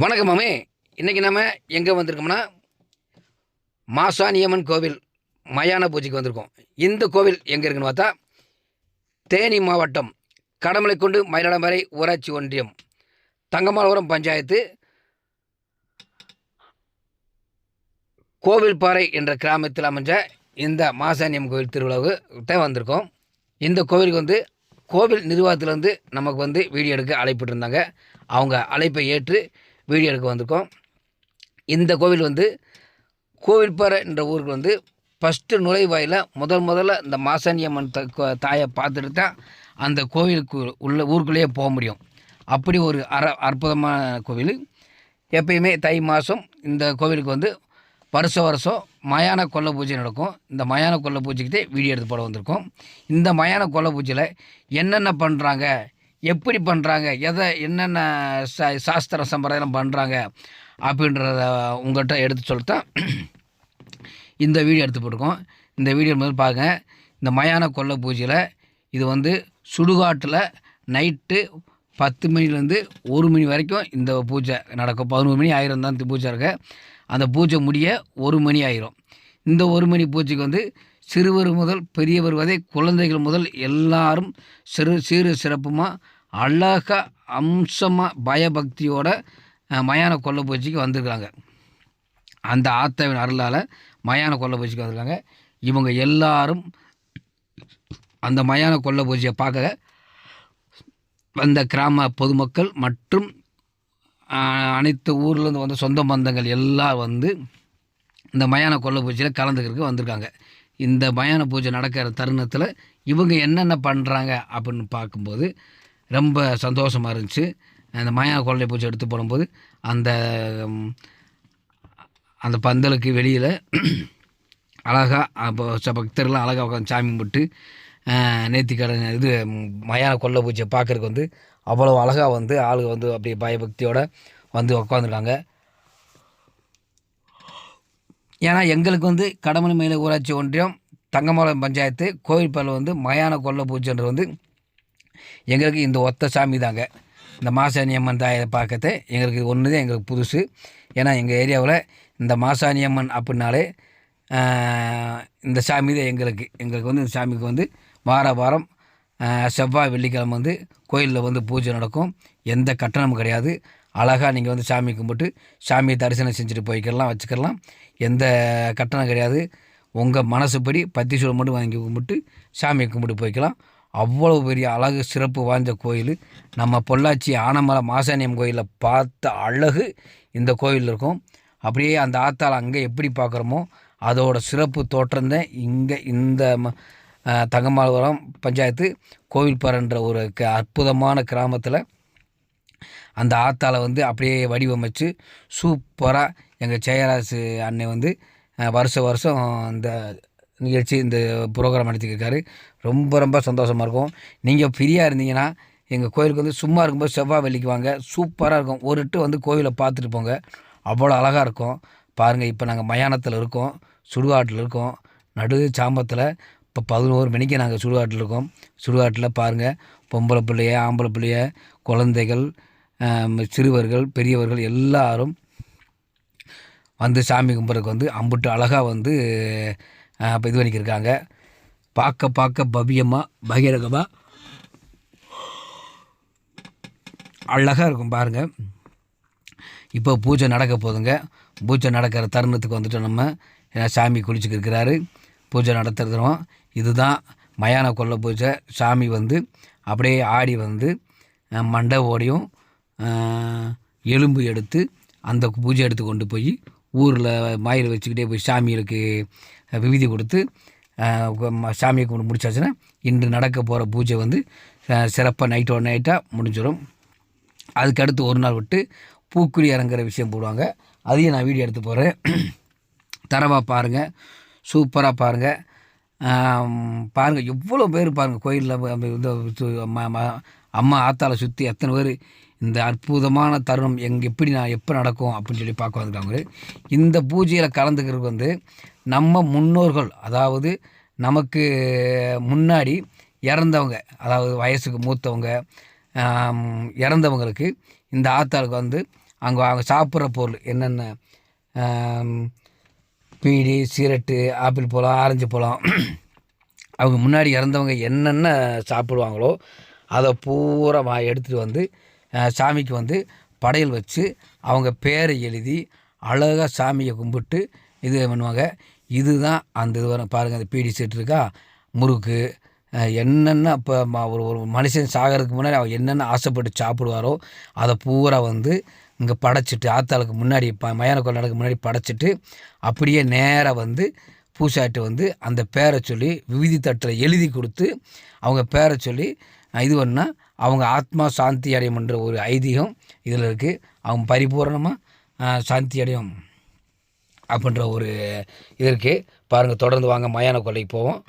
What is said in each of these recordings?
வணக்கம் மாமே. இன்றைக்கி நம்ம எங்கே வந்திருக்கோம்னா மாசாணியம்மன் கோவில் மயான பூஜைக்கு வந்திருக்கோம். இந்த கோவில் எங்கே இருக்குன்னு பார்த்தா தேனி மாவட்டம் கடமலை கொண்டு மயிலாடுமறை ஊராட்சி ஒன்றியம் தங்கமாலபுரம் பஞ்சாயத்து கோவில்பாறை என்ற கிராமத்தில் அமைஞ்ச இந்த மாசாணியம் கோவில் திருவிழாவுக்கிட்ட வந்திருக்கோம். இந்த கோவிலுக்கு வந்து கோவில் நிர்வாகத்திலேருந்து நமக்கு வந்து வீடியோ எடுக்க அழைப்பிட்டு இருந்தாங்க அவங்க அழைப்பை ஏற்று வீடியோ எடுக்க வந்திருக்கோம். இந்த கோவில் வந்து கோவில்பாறை என்ற ஊருக்கு வந்து ஃபஸ்ட்டு நுழைவாயில் முதல் முதல்ல இந்த மாசாணியம்மன் த தாயை பார்த்துட்டு தான் அந்த கோவிலுக்கு உள்ள ஊருக்குள்ளேயே போக முடியும். அப்படி ஒரு அற அற்புதமான கோவில். எப்பயுமே தை மாதம் இந்த கோவிலுக்கு வந்து வருஷ வருஷம் மயான கொல்ல பூஜை நடக்கும். இந்த மயான கொல்ல பூஜைக்கிட்டே வீடியோ எடுத்து போட வந்திருக்கோம். இந்த மயான கொல்ல பூஜையில் என்னென்ன பண்ணுறாங்க எப்படி பண்ணுறாங்க எதை என்னென்ன சா சாஸ்திர சம்பிரதாயம் பண்ணுறாங்க அப்படின்றத உங்கள்கிட்ட எடுத்து சொல்லத்தான் இந்த வீடியோ எடுத்து போட்டிருக்கோம். இந்த வீடியோ முதல் பாருங்க. இந்த மயான கொல்ல பூஜையில் இது வந்து சுடுகாட்டில் நைட்டு பத்து மணிலேருந்து ஒரு மணி வரைக்கும் இந்த பூஜை நடக்கும். பதினோரு மணி ஆயிரம் தான் இந்த பூஜை இருக்க. அந்த பூஜை முடிய ஒரு மணி ஆயிரும். இந்த ஒரு மணி பூஜைக்கு வந்து சிறுவர் முதல் பெரியவர் வரை குழந்தைகள் முதல் எல்லாரும் சிறு சீறு சிறப்புமாக அழக அம்சமாக பயபக்தியோட மயான கொல்லப்பூச்சிக்கு பூஜைக்கு வந்திருக்காங்க. அந்த ஆத்தாவின் அருளால் மயான கொல்லப்பூச்சிக்கு வந்திருக்காங்க. இவங்க எல்லாரும் அந்த மயான கொல்லப்பூச்சியை பூஜையை பார்க்க வந்த கிராம பொதுமக்கள் மற்றும் அனைத்து ஊர்லேருந்து வந்த சொந்த பந்தங்கள் எல்லாம் வந்து இந்த மயான கொல்லை பூஜையில் கலந்துக்கிறதுக்கு வந்திருக்காங்க. இந்த மயான பூஜை நடக்கிற தருணத்தில் இவங்க என்னென்ன பண்ணுறாங்க அப்படின்னு பார்க்கும்போது ரொம்ப சந்தோஷமாக இருந்துச்சு. அந்த மயான குழந்தை பூஜை எடுத்து போடும்போது அந்த அந்த பந்தலுக்கு வெளியில் அழகாக அப்போ ச- பக்தர்கள்லாம் அழகாக உட்காந்து சாமி கும்பிட்டு நேர்த்திக்கடன் இது மயான கொல்லை பூச்சியை பார்க்குறதுக்கு வந்து அவ்வளோ அழகாக வந்து ஆளுங்க வந்து அப்படியே பயபக்தியோடு வந்து உட்காந்துருக்காங்க ஏன்னா எங்களுக்கு வந்து கடமணி மயில ஊராட்சி ஒன்றியம் தங்கமலம் பஞ்சாயத்து கோவில்பாளையம் வந்து மயான கொல்லை பூச்சின்றது வந்து எங்களுக்கு இந்த ஒத்த சாமி தாங்க. இந்த மாசாணி அம்மன் தாயை பார்க்கறது எங்களுக்கு ஒன்று தான் எங்களுக்கு புதுசு. ஏன்னா எங்கள் ஏரியாவில் இந்த மாசாணி அம்மன் அப்படின்னாலே இந்த சாமி தான் எங்களுக்கு. எங்களுக்கு வந்து இந்த சாமிக்கு வந்து வார வாரம் செவ்வாய் வெள்ளிக்கிழமை வந்து கோயிலில் வந்து பூஜை நடக்கும். எந்த கட்டணமும் கிடையாது. அழகாக நீங்கள் வந்து சாமி கும்பிட்டு சாமியை தரிசனம் செஞ்சுட்டு போய்க்கலாம் வச்சுக்கலாம். எந்த கட்டணம் கிடையாது. உங்கள் மனசுப்படி பத்தி சூழல் மட்டும் வாங்கி கும்பிட்டு சாமியை கும்பிட்டு போய்க்கலாம். அவ்வளோ பெரிய அழகு சிறப்பு வாய்ந்த கோயில். நம்ம பொள்ளாச்சி ஆனமலை மாசாணியம் கோயிலில் பார்த்த அழகு இந்த கோயில் இருக்கும். அப்படியே அந்த ஆத்தால் அங்கே எப்படி பார்க்குறோமோ அதோட சிறப்பு தோற்றம் தான் இங்கே இந்த ம- தங்கமாலபுரம் பஞ்சாயத்து கோவில்பாறைன்ற ஒரு க அற்புதமான கிராமத்தில். அந்த ஆத்தாளை வந்து அப்படியே வடிவமைச்சு சூப்பராக எங்கள் ஜெயராசு அன்னை வந்து வருஷ வருஷம் இந்த நிகழ்ச்சி இந்த ப்ரோக்ராம் நடத்திக்கிருக்காரு. ரொம்ப ரொம்ப சந்தோஷமாக இருக்கும். நீங்கள் ஃப்ரீயாக இருந்தீங்கன்னா எங்கள் கோயிலுக்கு வந்து சும்மா இருக்கும்போது செவ்வாய் வெள்ளிக்கு வாங்க சூப்பராக இருக்கும். ஒரு இட்டு வந்து கோயிலை பார்த்துட்டு போங்க. அவ்வளோ அழகாக இருக்கும். பாருங்கள் இப்போ நாங்கள் மயானத்தில் இருக்கோம். சுடுகாட்டில் இருக்கோம். நடு சாம்பத்தில் இப்போ பதினோரு மணிக்கு நாங்கள் சுடுகாட்டில் இருக்கோம். சுடுகாட்டில் பாருங்கள் பொம்பளை பிள்ளைய ஆம்பளை பிள்ளைய குழந்தைகள் சிறுவர்கள் பெரியவர்கள் எல்லாரும் வந்து சாமி கும்பிட்றதுக்கு வந்து அம்புட்டு அழகாக வந்து இப்போ இது பண்ணிக்கிருக்காங்க பார்க்க பார்க்க பவ்யமாக பகிரகமாக அழகாக இருக்கும் பாருங்கள் இப்போ பூஜை நடக்க போகுதுங்க பூஜை நடக்கிற தருணத்துக்கு வந்துட்டு நம்ம சாமி குளிச்சுக்கிருக்கிறாரு பூஜை நடத்துகிறோம் இதுதான் மயான கொல்ல பூஜை. சாமி வந்து அப்படியே ஆடி வந்து மண்டை ஓடியும் எலும்பு எடுத்து அந்த பூஜை எடுத்து கொண்டு போய் ஊரில் மாயில் வச்சுக்கிட்டே போய் சாமிகளுக்கு விபூதி கொடுத்து சாமியை கும்பிட்டு முடிச்சாச்சுன்னா இன்று நடக்க போகிற பூஜை வந்து சிறப்பாக நைட்டோட நைட்டாக முடிஞ்சிடும். அதுக்கடுத்து ஒரு நாள் விட்டு பூக்குழி இறங்குற விஷயம் போடுவாங்க. அதையும் நான் வீடியோ எடுத்து போகிறேன் தரவாக பாருங்கள் சூப்பராக பாருங்கள் பாருங்கள் எவ்வளோ பேர் பாருங்கள் கோயிலில் அம்மா ஆத்தால சுற்றி எத்தனை பேர் இந்த அற்புதமான தருணம் எங்கே எப்படி நான் எப்போ நடக்கும் அப்படின்னு சொல்லி பார்க்க வந்துருக்காங்க இந்த பூஜையில் கலந்துக்கிறதுக்கு வந்து நம்ம முன்னோர்கள் அதாவது நமக்கு முன்னாடி இறந்தவங்க அதாவது வயசுக்கு மூத்தவங்க இறந்தவங்களுக்கு இந்த ஆத்தாளுக்கு வந்து அங்கே அவங்க சாப்பிட்ற பொருள் என்னென்ன? பீடி சீரட்டு ஆப்பிள் பழம் ஆரஞ்சு பழம் அவங்க முன்னாடி இறந்தவங்க என்னென்ன சாப்பிடுவாங்களோ அதை பூரா வா- எடுத்துகிட்டு வந்து சாமிக்கு வந்து படையல் வச்சு அவங்க பேரை எழுதி அழகாக சாமியை கும்பிட்டு இது பண்ணுவாங்க. இதுதான் அந்த இது வரும் பாருங்கள் அந்த பீடி செட் இருக்கா? முறுக்கு என்னென்ன இப்போ ஒரு ஒரு மனுஷன் சாகிறதுக்கு முன்னாடி அவர் என்னென்ன ஆசைப்பட்டு சாப்பிடுவாரோ அதை பூரா வந்து இங்கே படைச்சிட்டு ஆத்தாளுக்கு முன்னாடி ப மயான கொண்டாடுக்கு முன்னாடி படைச்சிட்டு அப்படியே நேராக வந்து பூசாட்டு வந்து அந்த பேரை சொல்லி விவிதி தட்டில் எழுதி கொடுத்து அவங்க பேரை சொல்லி இது பண்ணால் அவங்க ஆத்மா சாந்தி அடையும்ன்ற ஒரு ஐதீகம் இதில் இருக்குது அவங்க பரிபூரணமாக சாந்தி அடையும். அப்படின்ற ஒரு இது இருக்குது பாருங்கள் தொடர்ந்து வாங்க மயான கொலைக்கு போவோம்.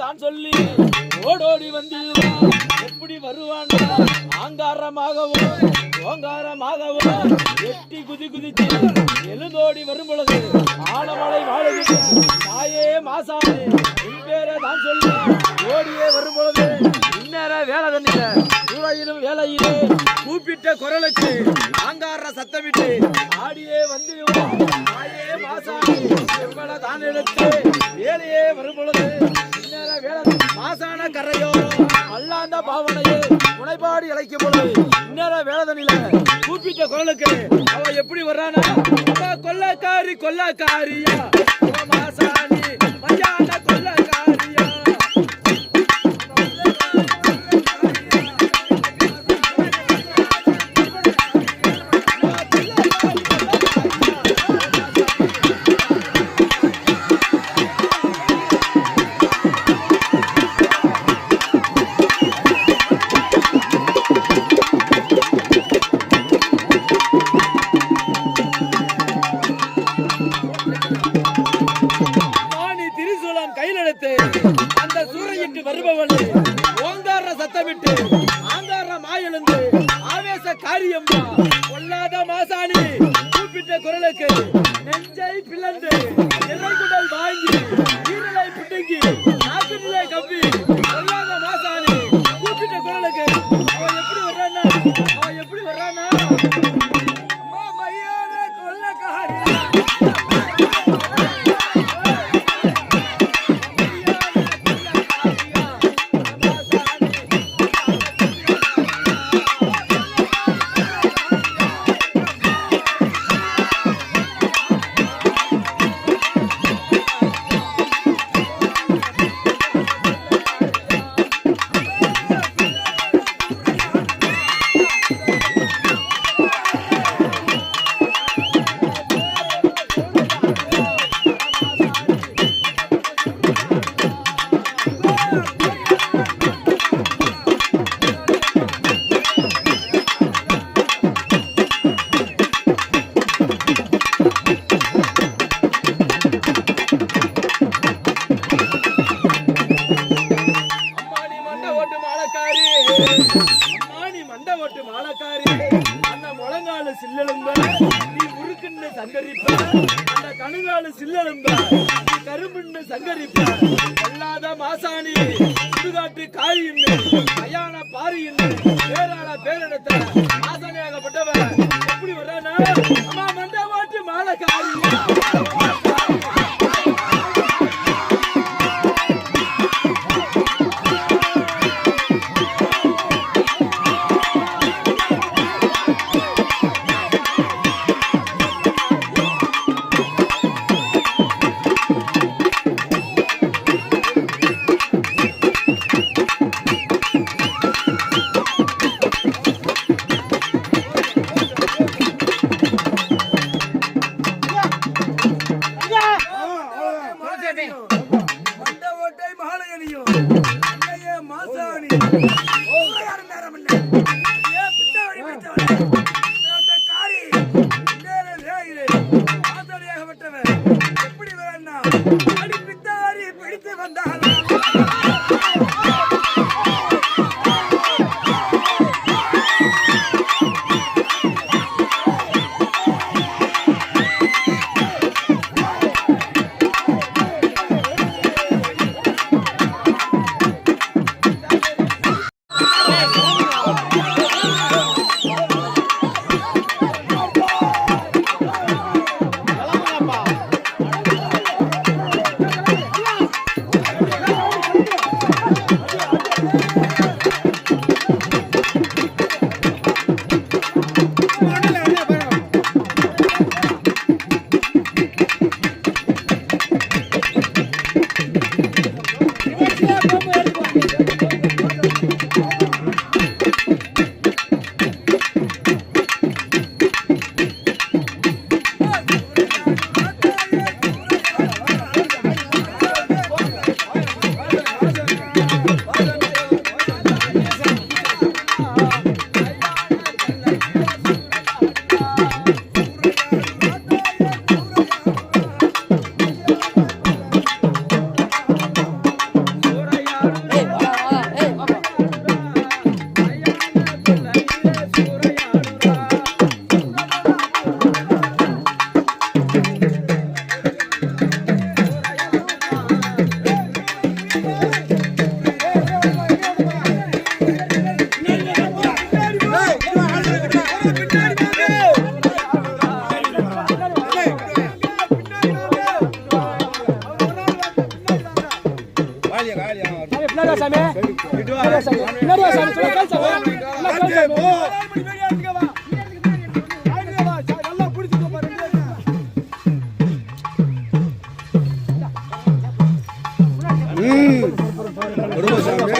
தான் சொல்லி ஓடோடி வந்தீரா எப்படி வருவான் ஆங்காரமாகவோ ஓங்காரமாகவோ எட்டி குதி குதிச்சு எழுந்தோடி வரும் பொழுது ஆலமலை தாயே மாசாணி உன் பேரை தான் சொல்லி. ஓடியே வரும்பொழுது இன்னேற இந்நேர வேலை தண்ணில சூழலிலும் வேலையிலே கூப்பிட்ட குரலுக்கு ஆங்கார சத்தமிட்டு ஆடியே வந்து தாயே மாசாணி எவ்வளவு தான் எடுத்து வேலையே வரும்பொழுது மாசான கரையோரம் அல்லாந்த பாவனையே முனைப்பாடு இழைக்கும் பொழுது இன்னேர வேலதனில கூப்பிட்ட குரலுக்கு அவ எப்படி வர்றானா கொல்லக்காரி கொல்லக்காரியா மாசாணி கணுகால சில்லெலும்ப நீ கரும்புன்னு சங்கரிப்ப எல்லாத மாசாணி சுடுகாட்டு காரின்னு கயான பாரின்னு பேரால பேரெடுத்த ஆசனையாகப்பட்டவ எப்படி வர்றானா அம்மா மண்டை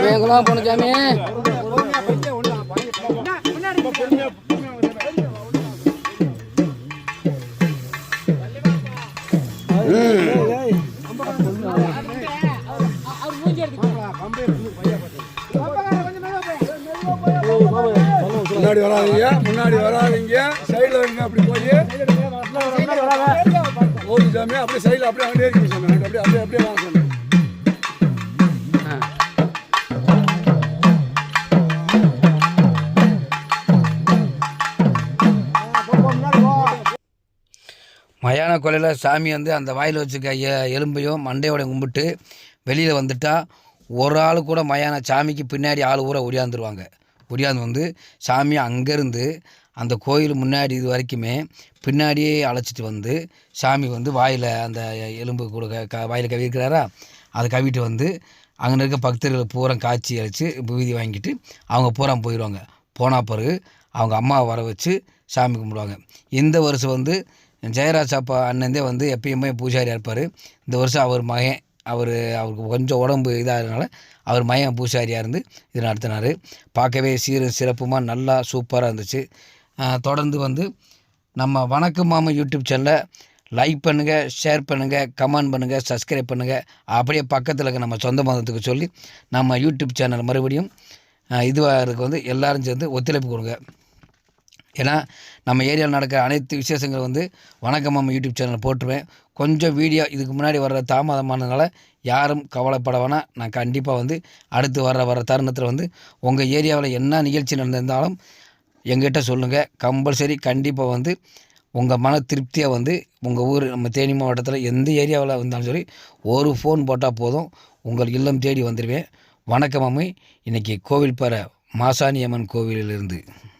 வேகலாம் போன சாமி. முன்னாடி வராதீங்க முன்னாடி வராதீங்க. சைடில் இருங்க அப்படி போய். ஓடி சாமி அப்படியே சைடில் அப்படியே அங்கே இருக்கு சாமி. அப்படியே அப்படியே அப்படியே வாங்க சாமி. மயான கொலையில் சாமி வந்து அந்த வாயில் வச்சுக்க எ- எலும்பையும் மண்டையோட கும்பிட்டு வெளியில் வந்துட்டால் ஒரு ஆள் கூட மயான சாமிக்கு பின்னாடி ஆள் ஊற ஒடியாந்துருவாங்க ஒடியாந்து வந்து சாமியை அங்கேருந்து அந்த கோயில் முன்னாடி இது வரைக்குமே பின்னாடியே அழைச்சிட்டு வந்து சாமி வந்து வாயில் அந்த எலும்பு கூட க- க வாயில் கவிக்கிறாரா அதை கவிட்டு வந்து அங்கே இருக்க பக்தர்கள் பூரா காய்ச்சி அழித்து விபூதி வாங்கிட்டு அவங்க பூரா போயிடுவாங்க. போன பிறகு அவங்க அம்மாவை வர வச்சு சாமி கும்பிடுவாங்க. இந்த வருஷம் வந்து ஜெயராஜ் அப்பா அண்ணந்தே வந்து எப்பயுமே பூஜாரியாக இருப்பார். இந்த வருஷம் அவர் மகன் அவர் அவருக்கு கொஞ்சம் உடம்பு இதாகிறதுனால அவர் மயம் பூசாரியாக இருந்து இது நடத்தினார். பார்க்கவே சீரும் சிறப்புமாக நல்லா சூப்பராக இருந்துச்சு. தொடர்ந்து வந்து நம்ம வணக்கம் மாமா யூடியூப் சேனலை லைக் பண்ணுங்கள் ஷேர் பண்ணுங்கள் கமெண்ட் பண்ணுங்கள் சப்ஸ்கிரைப் பண்ணுங்கள் அப்படியே பக்கத்தில் இருக்க நம்ம சொந்த மதத்துக்கு சொல்லி நம்ம யூடியூப் சேனல் மறுபடியும் இதுவாகிறதுக்கு வந்து எல்லோரும் சேர்ந்து ஒத்துழைப்பு கொடுங்க. ஏன்னா நம்ம ஏரியாவில் நடக்கிற அனைத்து விசேஷங்கள் வந்து வணக்கம் மாமா யூடியூப் சேனலில் போட்டுருவேன். கொஞ்சம் வீடியோ இதுக்கு முன்னாடி வர்ற தாமதமானதுனால யாரும் கவலைப்பட வேணாம். நான் கண்டிப்பாக வந்து அடுத்து வர்ற வர தருணத்தில் வந்து உங்கள் ஏரியாவில் என்ன நிகழ்ச்சி நடந்திருந்தாலும் எங்கிட்ட சொல்லுங்கள் கம்பல்சரி கண்டிப்பாக வந்து உங்கள் மன திருப்தியாக வந்து உங்கள் ஊர் நம்ம தேனி மாவட்டத்தில் எந்த ஏரியாவில் இருந்தாலும் சரி ஒரு ஃபோன் போட்டால் போதும். உங்கள் இல்லம் தேடி வந்துடுவேன் வணக்கம் அம்மை. இன்றைக்கி கோவில் பாறை மாசாணி அம்மன் கோவிலிலிருந்து.